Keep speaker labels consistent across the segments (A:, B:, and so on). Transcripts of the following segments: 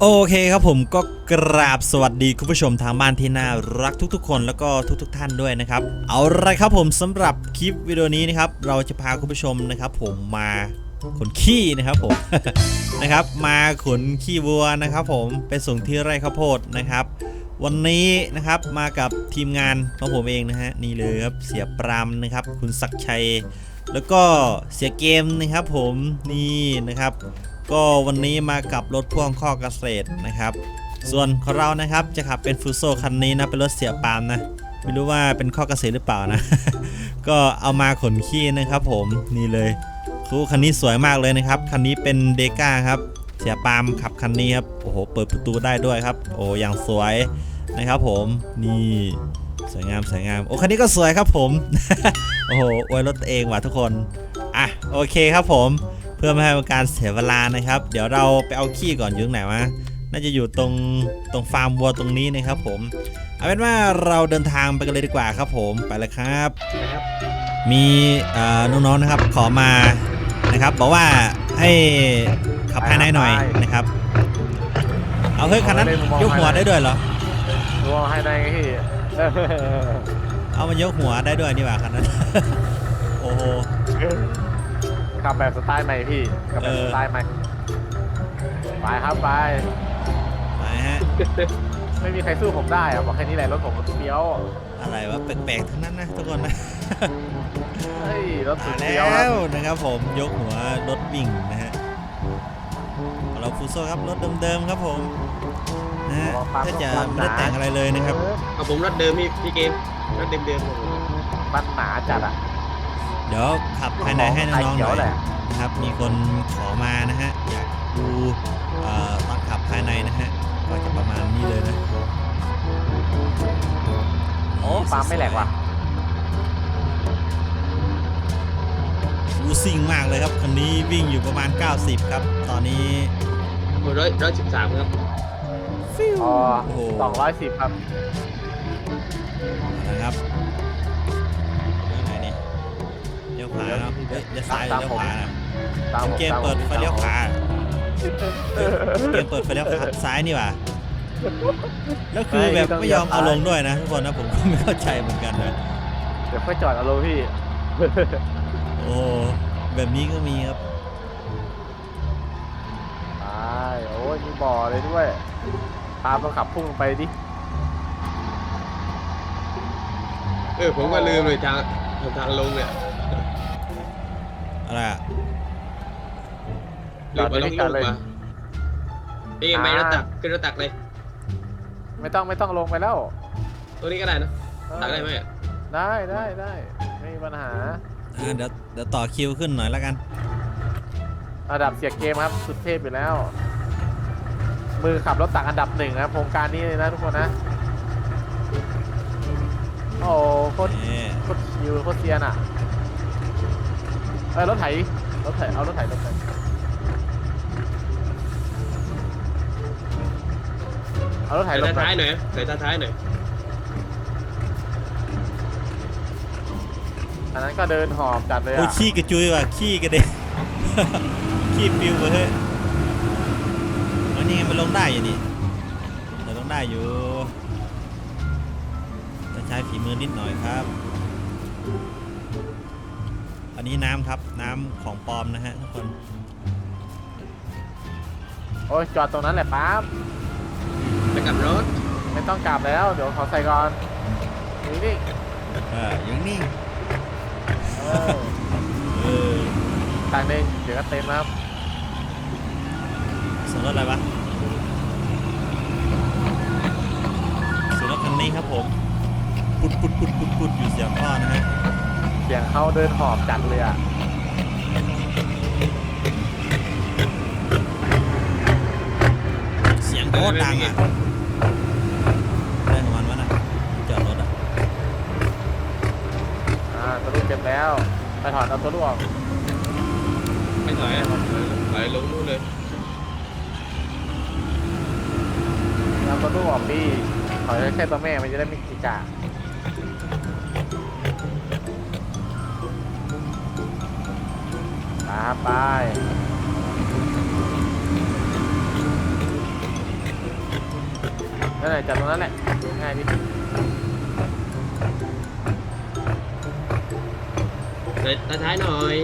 A: โอเคครับผมก็กราบสวัสดีคุณผู้ชมทางบ้านที่น่ารักทุกๆ คนแล้วก็ทุกๆท่านด้วยนะครับ เอาละครับผมสำหรับคลิปวิดีโอนี้นะครับเราจะพาคุณผู้ชมนะครับ ผมมาขนขี้นะครับผมนะครับมาขนขี้วัวนะครับ ผมไปส่งที่ไร่ข้าวโพดนะครับ วันนี้นะครับมากับทีมงานของผมเองนะฮะนี่เลยครับเสียปรามนะครับ คุณศักชัย แล้วก็เสียเกมนะครับ ผมนี่นะครับ ก็วันนี้มากับรถพ่วงข้อเกษตรนะครับ ส่วนของเรานะครับจะขับเป็นฟูโซคันนี้นะเป็นรถเสียปามนะไม่รู้ว่าเป็นข้อเกษตรหรือเปล่านะ ก็เอามาขนขี้นะครับ ผมนี่เลยคูคันนี้สวยมากเลยนะครับคันนี้เป็นเดก้าครับ เสียปามขับคันนี้ครับโอ้โหเปิดประตูได้ด้วยครับ โอ้อย่างสวยนะครับ ผมนี่สวยงามสวยงามโอ้คันนี้ก็สวยครับผม โอ้โหอวยรถเองว่ะทุกคนอะโอเคครับผม พื่อไม่ให้เป็นการเสียเวลานะครับ เดี๋ยวเราไปเอาขี้ก่อนอยุ่ตรงไหนวะน่าจะอยู่ตรงตรงฟาร์มวัวตรงนี้นะครับ ผมเอาเป็นว่าเราเดินทางไปกันเลยดีกว่าครับ ผมไปเลยครับ มีเอ่อน้องๆนะครับขอมานะครับ บอกว่าให้ขับภายในหน่อยนะครับ เอาเฮ้ยคันนั้นยกหัวได้ด้วยเหรอ
B: รวมให้ได้ไงพี่
A: เอามายกหัวได้ด้วยนี่หว่าคันนั้นโอ้โห
B: ขับแบบสไตล์ใหม่พี่ขับแบบ
A: เออ
B: สไตล์ใหม่ไปครับไป
A: ไปฮะ
B: ไม่มีใครสู้ผมได้อะบอกแค่นี้แหละรถผมรถเฟี้ยว
A: อะไรวะแปลกๆทั้งนั้นนะทุกคนนะ
B: เฮ้ยรถสุ
A: มา
B: ด
A: แล้
B: เฟี้ยวครับ
A: วนะครับผมยกหัวรถวิ่งนะฮะของเราฟูโซครับรถเดิมๆครับผมนะฮะถ้าจะไม่ได้แต่งอะไรเลยนะครับ
C: เอาผมรถเดิมพี่พี่เกมรถเดิมเดิมๆของผม
B: มันหนาจัดอะ
A: เดี๋ยวขับภายในให้น้องๆห
B: เขี
A: น่
B: ยว
A: อย
B: แหละ
A: นะครับ มีคนขอมานะฮะ อยากดูเอ่อตอนขับภายในนะฮะ ก็จะประมาณนี้เลยนะ
B: โอ้ปั๊มไม่แหลกว่ะ
A: ฟูซิ่งมากเลยครับคันนี้วิ่งอยู่ประมาณ 90 ครับ ตอนนี้
C: ผมร้อยร้อยสิบสามครับ
A: ฟิว
B: อ๋อ
A: โอ้โห
B: สองร้อยสิบครับ
A: นะครับ ขวาเนาะเฮ้ยเลี้ยวซ้ายหรือเลี้ยวขวานะ
B: ตามผม
A: เกม
B: ตามผ
A: เปิดไฟเลี้ยวขวา
B: เออ
A: เกมเปิดไฟเลี้ยวขาซ้ายนี่หว่าแล้วคือแบบไม่ยอมเอาลงด้วยนะทุกคนนะผมก็ไม่เข้าใจเหมือนกันนะ
B: เดี๋ยวค่อยจอดเอาลงพี่
A: โอ้แบบนี้ก็มีครับ
B: ไปโอ้ยมีบ่อเลยด้วยพาต้องขับพุ่งไปดิ
C: เออผมก็ลืมเลยทางทางลงเนี่ย
A: อะไรอะ
C: ลืมมาลงลงมาพี่เกมไปรถตักขึ้นรถตักเลย
B: ไม่ต้องไม่ต้องลงไปแล้ว
C: ตัวนี้ก็ได้นะ
B: เออ
C: ตักได้ไหมอะ
B: ได้ได้ได้ไม่มีปัญหา
A: อะเดี๋ยวเดี๋ยวต่อคิวขึ้นหน่อยแล้วกัน
B: ระดับเสียเกมครับสุดเทพอยู่แล้ว มือขับรถตักอันดับหนึ่งนะโครงการนี้เลยนะทุกคนนะโอ้โหโคตร
A: นี่
B: โคตรคิวโคตรเซียนอะ เออรถไถรถไถเอารถไถรถไถเอารถไถ
C: ใส่
B: ล
C: ตาง
B: ไป
C: ท้ายหน่อยใส่ตาท้ายหน่อย
B: อันนั้นก็เดินหอบจัดเลย
A: โอ้
B: อะ
A: ขี้กระจุยว่ะขี้กระเด็น ขี้ปิวไปเฮ้ยอันนี้ไงมันลงได้อยู่นี่แต่ลงได้อยู่จะใช้ฝีมือนิดหน่อยครับอั นนี้น้ำครับน้ำของปลอมนะฮะทุกคน
B: โอ้ยจอดตรงนั้นแหละป๊าบ
C: ไปกับรถ
B: ไม่ต้องกลับแล้ว เดี๋ยวขอใส่ก่อนนี่นี่
A: เอออยังนิ่ง
B: เออ
A: เออ
B: ตังหนึ่งเดี๋ยวก็เต็มแล้วครับ
A: ส่วนรถอะไรวะส่วนรถคันนี้ครับผม ปุดปุดปุดปุดปุดอยู่เสียงพ่อนะฮะ
B: เสียงเขาเดินหอบจัดเลยอะ
A: เสียงโคตรดังอะได้ของมันวะน่ะจอดรถอะ
B: อ่าตัวลูกเต็มแล้วไปถอดเอาตัวลูกออก
C: ไม่ถอยอะถอยลงนู่นเลย
B: เอาตัวลูกออกพี่ถอยแค่ตัวแม่มันจะได้ไม่กิกะ มาไปนั่นแหละจากตรงนั้นแหละ ง่ายพี่
C: แต่ท้ายหน่อย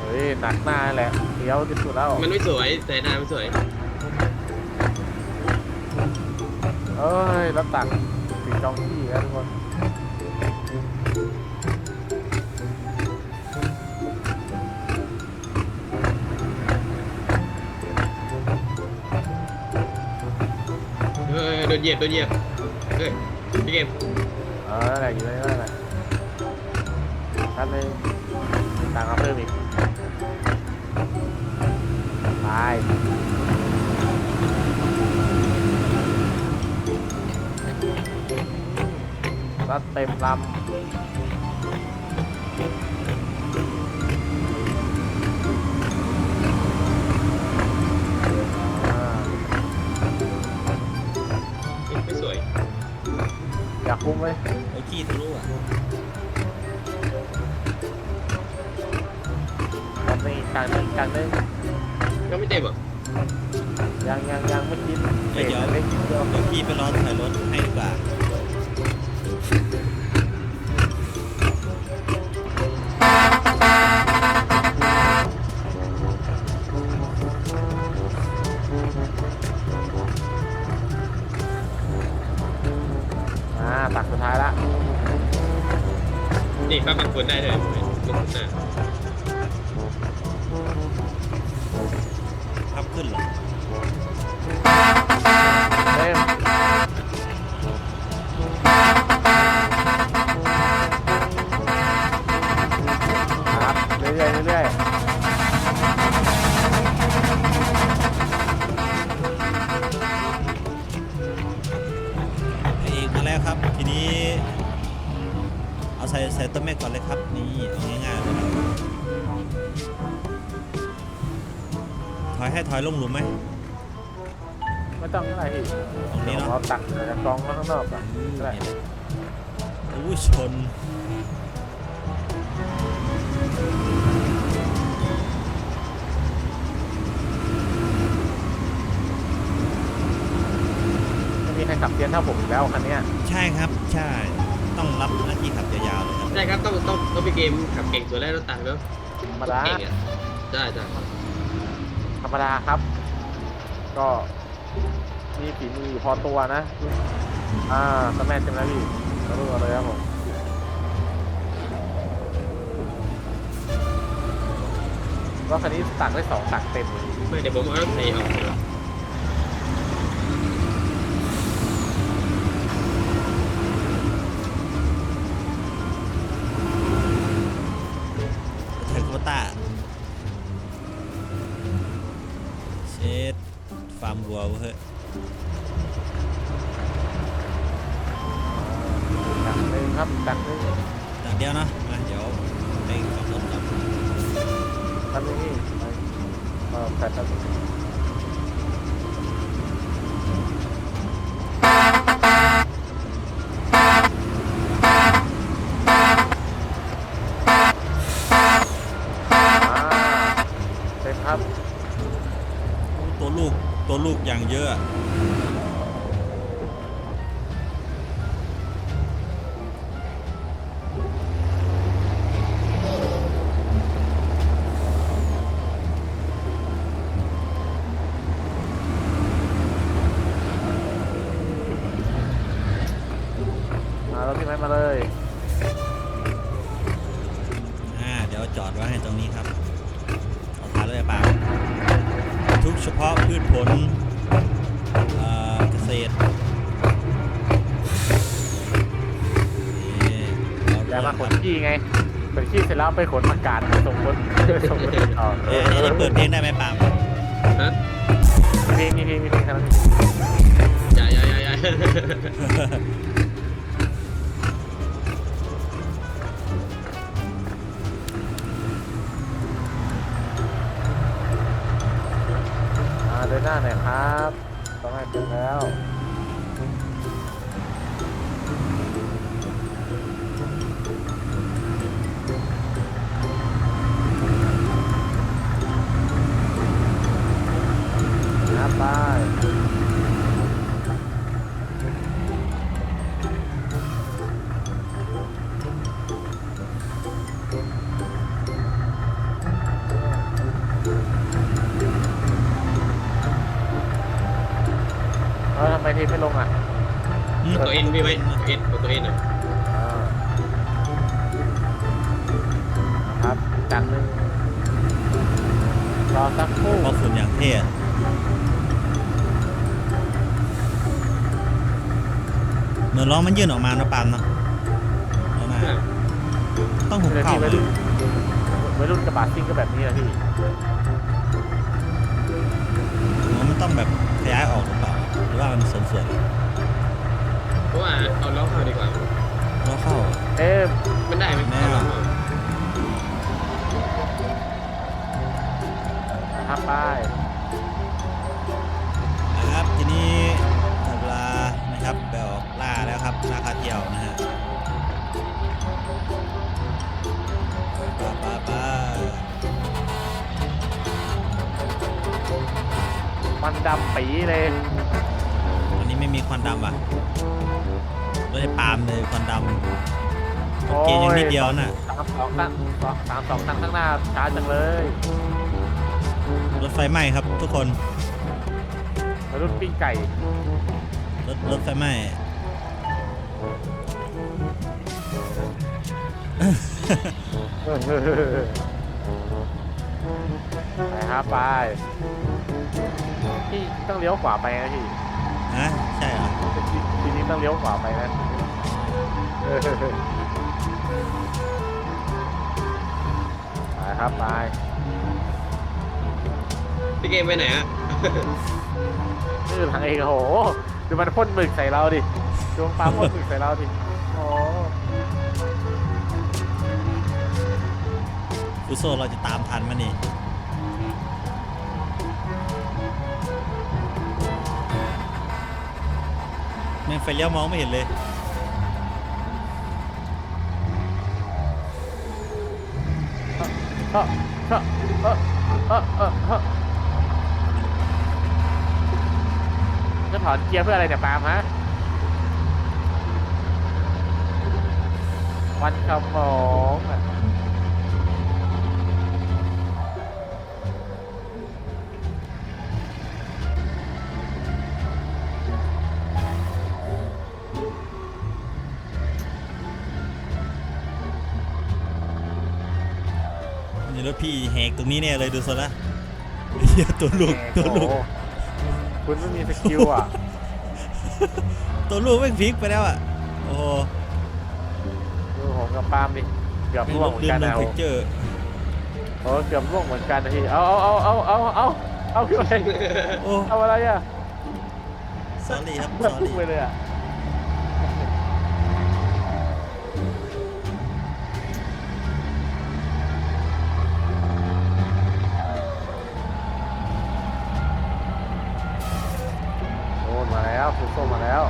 B: เฮ้ยหนักหน้าแหละเดี๋ยวที่สุดแล้ว
C: มันไม่สวยแต่หน้าไม่สวย
B: เอ้ยรถตักติดจองที่แล้วทุกคน
C: โดนเหยียบโดนเหยียบเฮ้ยพี่เกม
B: เอออะไรอยู่ในนั่นแหละท่านหนึงต่างเอาเพิ่มอีกตายรัดเต็มลำ อ
C: ยา
B: กคุ้มเลย
A: โอ้ขี้ทะลุอะ
B: กันหนึ่งอีกกันหนึ่งอีกกันหนึ่ง
C: ก็ไม่เต็มอะ
B: ยังยังยังไม่กินเศษเล็กนิดเดียว
A: เดี๋ยวพี่ไปรอถอยรถให้ดีกว่า
C: นี่ป้าบางคนได้เลยลงหน้า
A: พับขึ้นเหรอ
B: เต็มครับเรื่อยๆเรื่อย
A: ไอเอกมาแล้วครับ ทีนี้เอา ใส่ใส่ต้นแม่ก่อนเลยครับ นี่เอาง่ายๆเลยครับถอยให้ถอยลงหลุมไหม
B: ๆไม่ต้องอะไรพี่
A: ตรงนี้
B: เดี๋ยว
A: เนาะ
B: เราตักจากกองมาข้างนอกก่อนก็ได้
A: อู้ชน
B: ไม่มีใครขับเซียนเท่าผมอีกแล้วคันเนี้ย
A: ใช่ครับ ใช่ ต้องรับหน้าที่ขับยาวๆเลยครับ
C: ใช่ครับต้องต้องต้องพี่เกมขับเก่งสุดแล้วรถตักเนาะ
B: ธรรมดา
C: เก่งอะได้ได้
B: ธรรมดาครับ ก็มีฝีมืออยู่พอตัวนะ อ่าสแมทใช่ไหมพี่ก็รู้เลยครับผมก็คันนี้ตักได้สองตักเต็มเลย
C: ไม่เดี๋ยวผมเอารถไถออก
A: ตั
B: กหนึ่งนี่
A: เอ
B: อแต่ มารถพี่ไม้มาเลย
A: อ่าเดี๋ยวจอดไว้ให้ตรงนี้ครับเอาทานเลยเปล่าทุกเฉพาะพืชผลเอ่อเกษตรนี่เร
B: อย่ามาขน
A: ครับ
B: ขี้ไงขนขี้เสร็จแล้วไปขนผักกาดส่งคนส่งคนอื่นต่อ
A: เอ้ยอันนี้เปิดเพลงได้ไหมปาล์ม
C: ฮะ
B: มีเพลงมีเพลงมีเพลงครับ
C: อย่าอย่าอย่าอย่า
B: หน้าหน่อยครับต้องให้ถึงแล้ว ครับไป อทำไมเทไม่ลงอะ
A: อืม
C: ตัวเอ็นพี่ไหมเอ็นกดตัวเอ็นอะ
B: อ่าครับจังหนึ่งรอสักครู่
A: เพราะฝุ่นอย่างเท่อะเหมือนล้อมันยื่นออกมานะปาล์มเนอะออกมาต้องหุบ
B: เลย
A: เข่า
B: พี่
A: เล
B: วัย
A: ย
B: รุ่นวัยรุ่นกระบะซิ่งก็แบบนี้นะพี่
A: มันต้องแบบขยายออก ว่ามันสมส่วน
C: เพราะว่าเอาล้อเข้าดีกว่า
A: ล้อเข้า
B: เอ๊ะา
A: ง
B: ตั้งข้างหน้าช้าจังเลย
A: รถไฟไหม้ครับ ทุกคน
B: วัยรุ่นปิ้งไก่
A: รถรถไฟไหม้
B: ไปครับไปพี่ต้องเลี้ยวขวาไปนะพี่
A: ฮะ ใช่เหรอ
B: ทีนี้ต้องเลี้ยวขวาไปนะ เออไปครับไป
C: พี่เกมไปไหนอะ
B: นี่ทางเองโอ้โหดูมันพ่นหมึกใส่เราดิดวงปลาพ่นหมึกใส่เราดิโอ้
A: ฟุโซเราจะตามทันมั้ยนี่แม่งไฟเลี้ยวมองไม่เห็นเลย
B: เออเออเออเออเออเออ จะถอนเกียร์เพื่ออะไรเนี่ยปามฮะวันขโมงอะ
A: พี่แหกตรงนี้เนี่ยเลยดูซะละเหี้ยตัวลูกตัวลูก
B: โอ้โหคุณไม่มีสกิลอะ
A: ตัวลูกแม่งพลิกไปแล้วอะโอ้โห
B: ดูผมกับปาล์มดิ เกือบ
A: แม่ง
B: ร่ว
A: รงถ
B: เหมือ
A: ลื่
B: น
A: น
B: กัน
A: ล
B: นะ
A: งพิกเจอร์
B: โอ้เกือบร่วงเหมือนกันนะพี่ เอาเอาเอาเอาเอาเอาเอาขึ้นไป
A: โอ้
B: เอาอะไรอะ
A: สอรี่ครับส
B: เพื่อ
A: อ
B: พุ่ง
A: รี่
B: ไปเลยอะโอ้มาแล้วคุณส้มมาแล้ว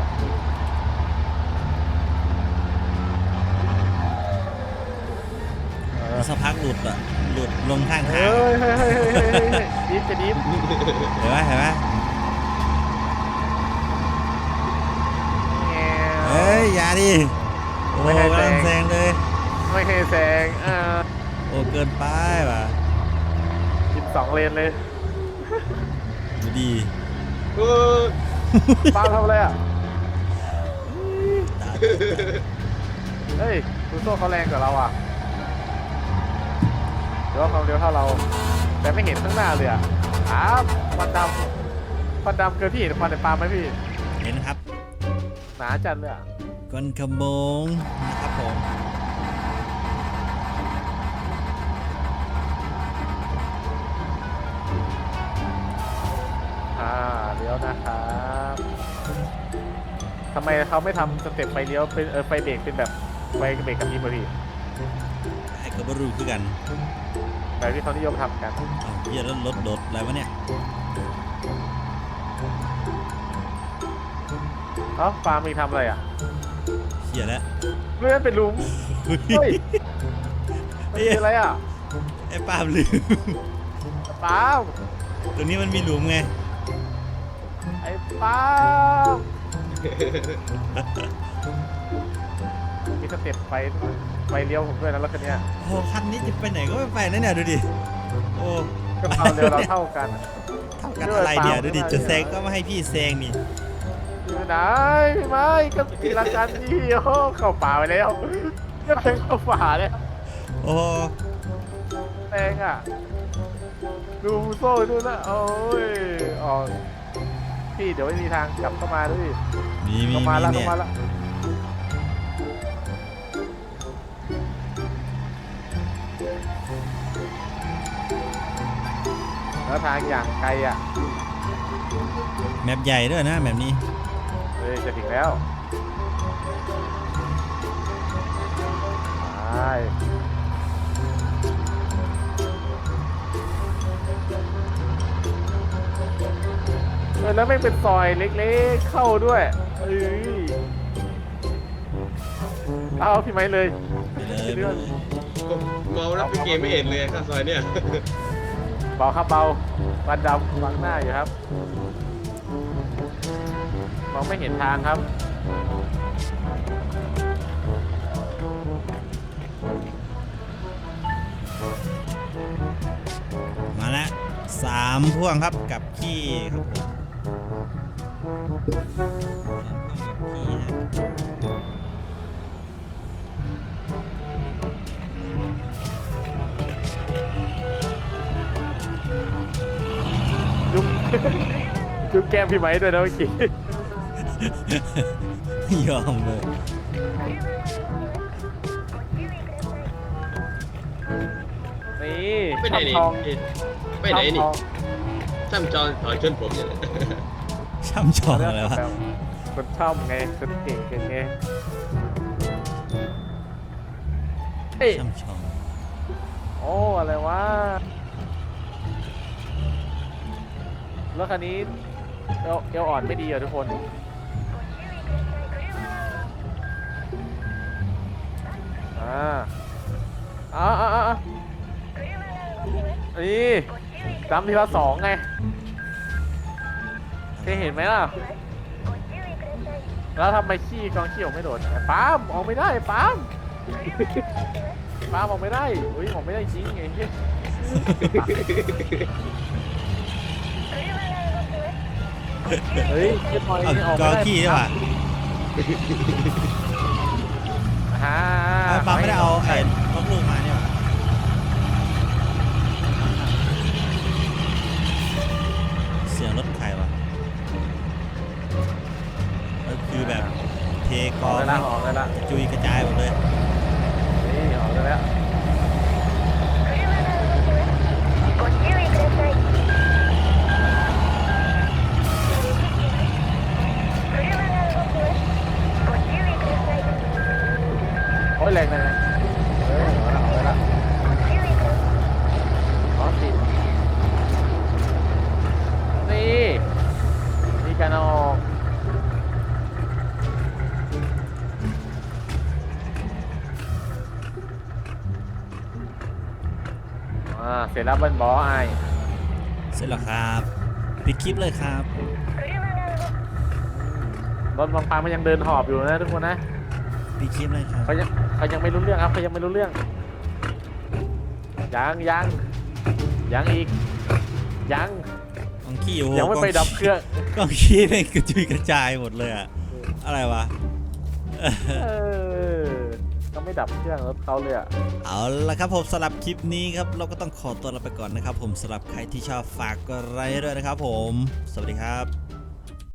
B: เออ
A: สักพักหลุดอะหลุดลงข้างทาง
B: เฮ้ยเฮ้ยเฮ้ยเฮ้ยเฮ้ยเฮ้ยดิฟจะดิฟ
A: เห็นไหมเห็นไหมเฮ้ยอย่าดิโอ้
B: ไม่ให้
A: กำลัง
B: แซ
A: แซ
B: ง
A: งเลย
B: ไม่ให้แซงอ่า
A: โอ้เกินไปว่ะ
B: สิบสองเลนเลย
A: ดูดี
C: โอ้
B: ป้าทำอะไรอะ
A: ตา
B: เฮ้ยคุณโซ่เขาแรงกว่าเราอะเดี๋ยวาความเร็วเท่าเรา แต่ไม่เห็นข้างหน้าเลยอะอ้าวควันดำควันดำเกินพี่เห็นควันในปาล์มไหมพี่
A: เห็นครับ
B: หนาจัดเลยอะ
A: ก้อนขโมงนะครับผม
B: อ่า เลี้ยวนะครับทำไมเขาไม่ทำสเต็ปไฟเลี้ยวเป็นเออไฟเบรกเป็นแบบไฟเบรกกับมีมาพี่
A: ไอ้กระบรูคือกัน
B: แบบที่เขานิยมทำกัน
A: เอ้าเหี้ยรถรถโดดอะไรวะเนี่ย
B: เอ้าปาล์มมีทำอะไรอะ
A: เหี้ยแล้ว
B: เลื่อนเป็นหลุมเฮ้ย
A: เฮ้
B: มัน
A: ย
B: คืออะไรอะ
A: ไอ้ปาล์มลืม
B: ปาล์ม
A: ตรงนี้มันมีหลุมไง
B: ไอ้ ปาล์มมีสเต็ปไฟไฟเลี้ยวผมด้วยนะรถคันเนี้ย
A: โอ้คันนี้จะไปไหนก็ไม่ไปนะเนี่ยดูดิ โอ้
B: ก็ความเร็วเราเท่ากัน
A: เท่ากันอะไรเนี่ยดูดิจะแซงก็ไม่ให้พี่แซงนี่
B: ไหนพี่ไม้ก็ตีลังกันนี่โอ้เข้าป่าไปแล้วก็เพ่งเข้าป่าแล้ว
A: โอ้
B: แรงอะดูโซ่ดูนะโอ้ยออก พี่เดี๋ยวไม่มีทางกลับเข้ามาด้วย
A: มีมี
B: เข้ามา
A: มี
B: แล้ว
A: เนี่
B: เข้ายมาแล้วแล้วทางอย่างไกลอะ
A: แมปใหญ่ด้วยนะแบบนี้
B: เฮ้ยจะถึงแล้วไป ออแล้วไม่งเป็นซอยเล็กๆเข้าด้วยเอ้ยเอาพี่ไม้เลย
A: ไปเลยไปเลย
C: ก็เมาแล้วไปเกมไม่เห็นเลยข้างซอยเนี่ย
B: เบาครับเบาวันดำบังหน้าอยู่ครับมองไม่เห็นทางครับ
A: มาแล้วสามพ่วงครับกับขี้ครับผม
B: จุ๊บจุ๊บแก้มพี่ไม้ด้วยนะเมื่อกี้
A: ยอมเลย
B: นี่
C: ไปไหนนี่
B: ทอง
C: ไปไหนนี่
B: ทอง
C: ช่ำจอนถอยชนผมเนี่ยแหละ
A: ช่ำชองอะไรวะ
B: คนชอบไงคนเก่งเก่งไงเฮ้ย
A: ช่ำชอง
B: โอ้อะไรวะรถคันนี้เอวเอวอ่อนไม่ดีเหรอทุกคน อ่าอ่าอ่าอ่านี่จำทีละสองไง เคยเห็นไหมล่ะ แล้วทำไมขี้กองขี้ออกไม่โดดไอ้ปาล์มออกไม่ได้ไอ้ปาล์มปาล์มออกไม่ได้อุ้ยออกไม่ได้จริงไงเหี้ยเฮ้ยเรียบร้อย
A: เอา
B: นี่ออก
A: ก
B: ไม่
A: อ
B: ได้
A: ขี้ใช่ป่ะ
B: ฮ่า
A: เอาปาไม่ได้เอาไอ้นกลูกมา อ
B: อกได้ละออกได้ละ
A: กระจุยกระจายหมดเลย
B: นี่ออกได้แล้วโอ้ยแรงแรง เสร็จแล้วเบิ้ลบอไอ
A: เสร็จแล้วครับปิดคลิปเลยครับ
B: รถบางพางมันยังเดินหอบอยู่นะทุกคนนะ
A: ปิดคลิปเลยครับ
B: เขายังเขายังไม่รู้เรื่องครับเขายังไม่รู้เรื่องยังยังยังอีกยัง
A: กองขี้โอ้โห
B: ยังไม่ไปดับเครื่อง
A: กองขี้แม่งกระจุยกระจายหมดเลยอะอะไรวะ
B: เออก็ไม่ดับเครื่องรถเขาเลยอะ
A: เอาละครับผมสำหรับคลิปนี้ครับเราก็ต้องขอตัวลาไปก่อนนะครับ ผมสำหรับใครที่ชอบฝากกดไลค์ด้วยนะครับ ผม สวัสดีครับ